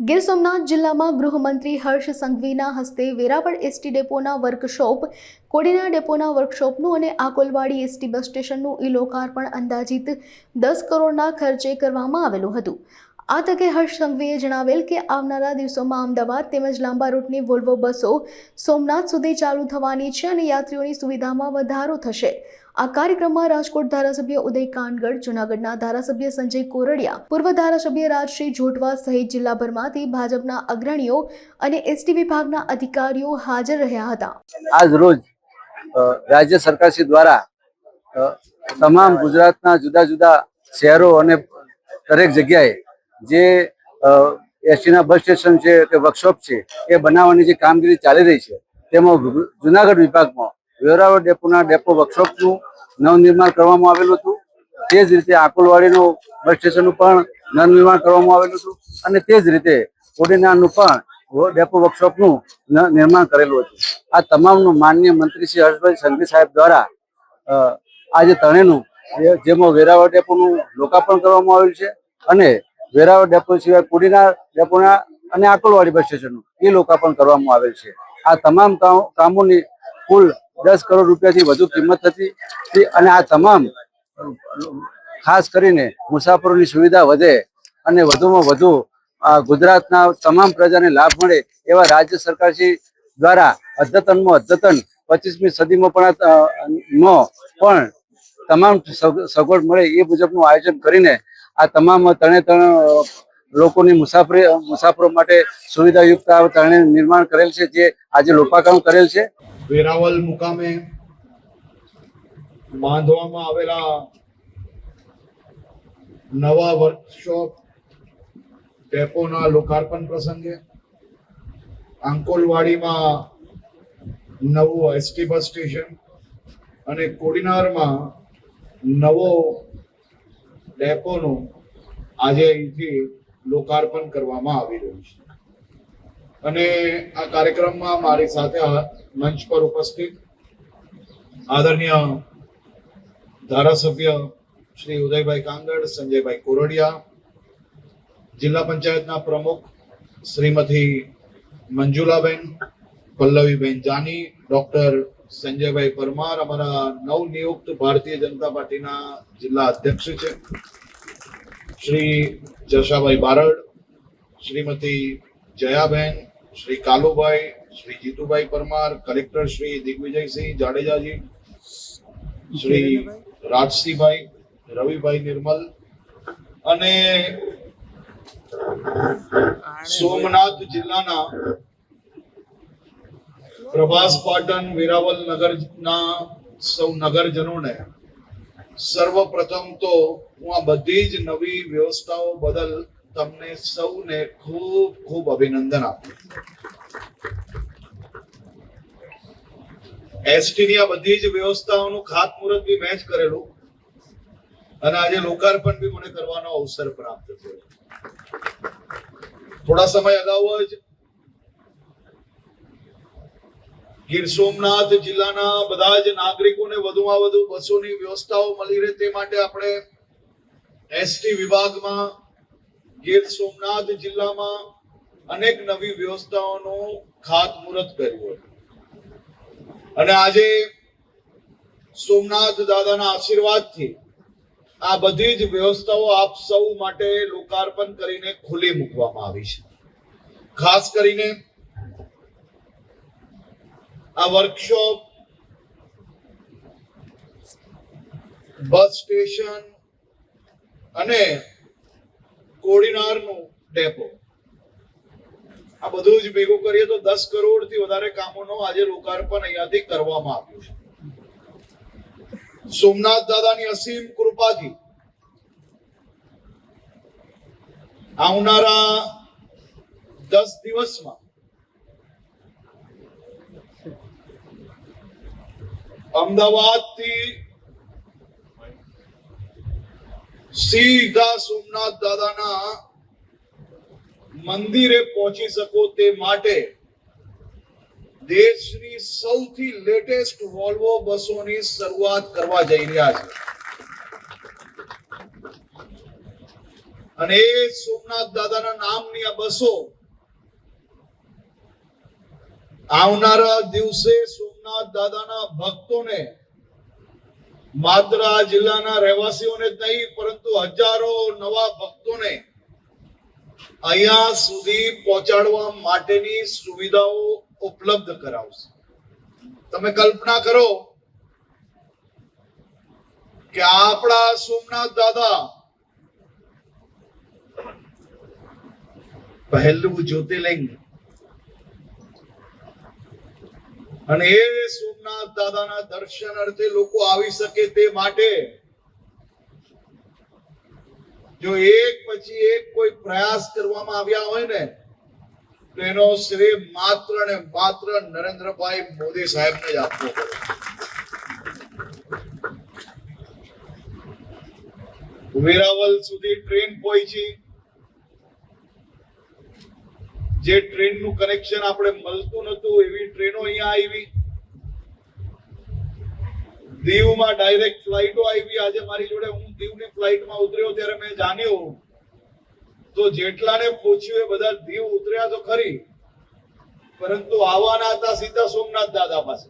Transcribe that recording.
ગીર સોમનાથ જિલ્લામાં ગૃહમંત્રી હર્ષ સંઘવીના હસ્તે વેરાવળ એસટી ડેપોના વર્કશોપ, કોડીના ડેપોના વર્કશોપનું અને આકોલવાડી એસટી બસ સ્ટેશનનું ઈ લોકાર્પણ અંદાજિત દસ કરોડના ખર્ચે કરવામાં આવેલું હતું. આ તકે હર્ષ સંઘવીએ જણાવેલ કે આવનારા દિવસોમાં અમદાવાદ તેમજ લાંબા રૂટની વોલ્વો બસો સોમનાથ સુધી ચાલુ થવાની છે અને યાત્રીઓની સુવિધામાં વધારો થશે. આ કાર્યક્રમમાં રાજકોટ ધારાસભ્ય ઉદય કાનગડ, જૂનાગઢના ધારાસભ્ય સંજય કોરડિયા, પૂર્વ ધારાસભ્ય રાજશ્રી જોટવા સહિત જિલ્લાભરમાંથી ભાજપના અગ્રણીઓ અને એસટી વિભાગના અધિકારીઓ હાજર રહ્યા હતા. આજ રોજ રાજ્ય સરકારશ્રી દ્વારા તમામ ગુજરાતના જુદા જુદા શહેરો અને દરેક જગ્યાએ જે એસટીના બસ સ્ટેશન છે, કે વર્કશોપ છે, એ બનાવવાની જે કામગીરી ચાલી રહી છે, તેમાં જુનાગઢ વિભાગમાં વેરાવળ ડેપોના ડેપો વર્કશોપનું નવનિર્માણ કરવામાં આવેલું હતું. તે જ રીતે આકુલવાડીનું બસ સ્ટેશનનું પણ નવનિર્માણ કરવામાં આવેલું હતું. અને તે જ રીતે કોડીનારનું પણ ડેપો વર્કશોપનું નિર્માણ કરેલું હતું. આ તમામનું માન્ય મંત્રી શ્રી હર્ષભાઈ સંઘવી સાહેબ દ્વારા આજે ત્રણેયનું જેમાં વેરાવળ ડેપોનું લોકાર્પણ કરવામાં આવેલું છે અને વેરાવળ ડેપો સિવાય કોડીનાર ડેપોના અને આકુલવાડી બસ સ્ટેશનનું એ લોકાર્પણ કરવામાં આવેલ છે. આ તમામ કામ- કામોની કુલ દસ કરોડ રૂપિયાથી વધુ કિંમત હતી અને આ તમામ ખાસ કરીને મુસાફરોની સુવિધા વધે અને વધુમાં વધુ ગુજરાતના તમામ પ્રજાને લાભ મળે એવા રાજ્ય સરકારશ્રી દ્વારા અદ્યતનમાં અદ્યતન પચીસમી સદીમાં પણ આ, પણ તમામ સગ- સગવડ મળે એ મુજબનું આયોજન કરીને આ તમામ ત્રણે ત્રણ લોકોની મુસાફરી મુસાફરો માટે સુવિધાયુક્ત આ ત્રણે નિર્માણ કરેલ છે જે આજે લોપાકામ કરેલ છે. વેરાવલ મુકામે બાંધવામાં આવેલા નવા વર્કશોપ ડેપોના લોકાર્પણ પ્રસંગે, આંકોલવાડીમાં નવું એસટી બસ સ્ટેશન અને કોડીનારમાં નવો ડેપોનું આજે અહીંથી લોકાર્પણ કરવામાં આવી રહ્યું છે. અને આ કાર્યક્રમમાં મારી સાથે મંચ પર ઉપસ્થિત આદરણીય ધારાસભ્ય શ્રી ઉદયભાઈ કાંગડ, સંજયભાઈ કોરડિયા, જિલ્લા પંચાયતના પ્રમુખ શ્રીમતી મંજુલાબેન, પલ્લવીબેન જાની, ડોક્ટર સંજયભાઈ પરમાર, અમારા નવનિયુક્ત ભારતીય જનતા પાર્ટીના જિલ્લા અધ્યક્ષ છે. શ્રી જશાભાઈ બારડ, શ્રીમતી જયાબેન શ્રી કાલુભાઈ, શ્રી જીતુભાઈ પરમાર, કલેક્ટર શ્રી દિગ્વિજયસિંહ જાડેજાજી, શ્રી રાજસિંહભાઈ, રવિભાઈ નિર્મલ અને સોમનાથ જિલ્લાના પ્રભાસ પાટણ વેરાવલ નગરના સૌ નગરજનોને સર્વપ્રથમ તો હું આ બધી જ નવી વ્યવસ્થાઓ બદલ તમને સૌને ખૂબ ખૂબ અભિનંદન આપું એસટી ની આ બધી જ વ્યવસ્થાઓનું ખાતમુહૂર્ત બી મેં કરેલું. અને આજે લોકાર્પણ બી મને કરવાનો અવસર પ્રાપ્ત થયો. થોડા સમય અગાઉ જ ગીર સોમનાથ જિલ્લાના બધા જ નાગરિકોને વધુમાં વધુ બસોની વ્યવસ્થાઓ મળી રહે તે માટે આપણે એસટી વિભાગમાં ગીર સોમનાથ જિલ્લામાં અનેક નવી વ્યવસ્થાઓનું ખાતમુહૂર્ત કર્યું હતું. અને આજે સોમનાથ દાદાના આશીર્વાદથી આ બધી જ વ્યવસ્થાઓ આપ સૌ માટે લોકાર્પણ કરીને ખુલ્લી મૂકવામાં આવી છે. ખાસ કરીને આ વર્કશોપ, બસ સ્ટેશન અને કોડીનારનું ડેપો આ બધું જ ભેગું કરીએ તો દસ કરોડથી વધારે કામોનો આજે લોકાર્પણ અહીંયાથી કરવામાં આવ્યું છે. સોમનાથ દાદાની અસીમ કૃપાથી આવનારા દસ દિવસમાં અમદાવાદથી સીધા સોમનાથ દાદાના મંદિરે પહોંચી શકો તે માટે દેશની સૌથી લેટેસ્ટ વોલ્વો બસોની શરૂઆત કરવા જઈ રહ્યા છે. અને એ સોમનાથ દાદાના નામની આ બસો આવનારા દિવસે સોમનાથ દાદાના ભક્તોને માત્ર આ જિલ્લાના રહેવાસીઓને જ નહીં, પરંતુ હજારો નવા ભક્તોને અહીંયા સુધી પહોંચાડવા માટેની સુવિધાઓ ઉપલબ્ધ કરાવશે. તમે કલ્પના કરો કે આપણા સોમનાથ દાદા પહેલું જ્યોતિર્લિંગ અને એ સોમનાથ દાદાના દર્શન અર્થે લોકો આવી શકે તે માટે. જો એક પછી એક કોઈ પ્રયાસ કરવામાં આવ્યા હોય ને, તો એનો શ્રેય માત્ર ને માત્ર નરેન્દ્રભાઈ મોદી સાહેબને જ આપવો પડે. વેરાવલ સુધી ટ્રેન પહોંચી. જે ટ્રેનનું કનેક્શન આપણે મળતું નતું એવી ટ્રેનો અહીંયા આવી. દીવમાં ડાયરેક્ટ ફ્લાઇટો આવી. આજે મારી જોડે હું દીવની ફ્લાઇટમાં ઉતર્યો ત્યારે મેં જાણ્યું તો જેટલાને પૂછ્યું એ બધા દીવ ઉતર્યા તો ખરી. પરંતુ આવવાના હતા સીધા સોમનાથ દાદા પાસે.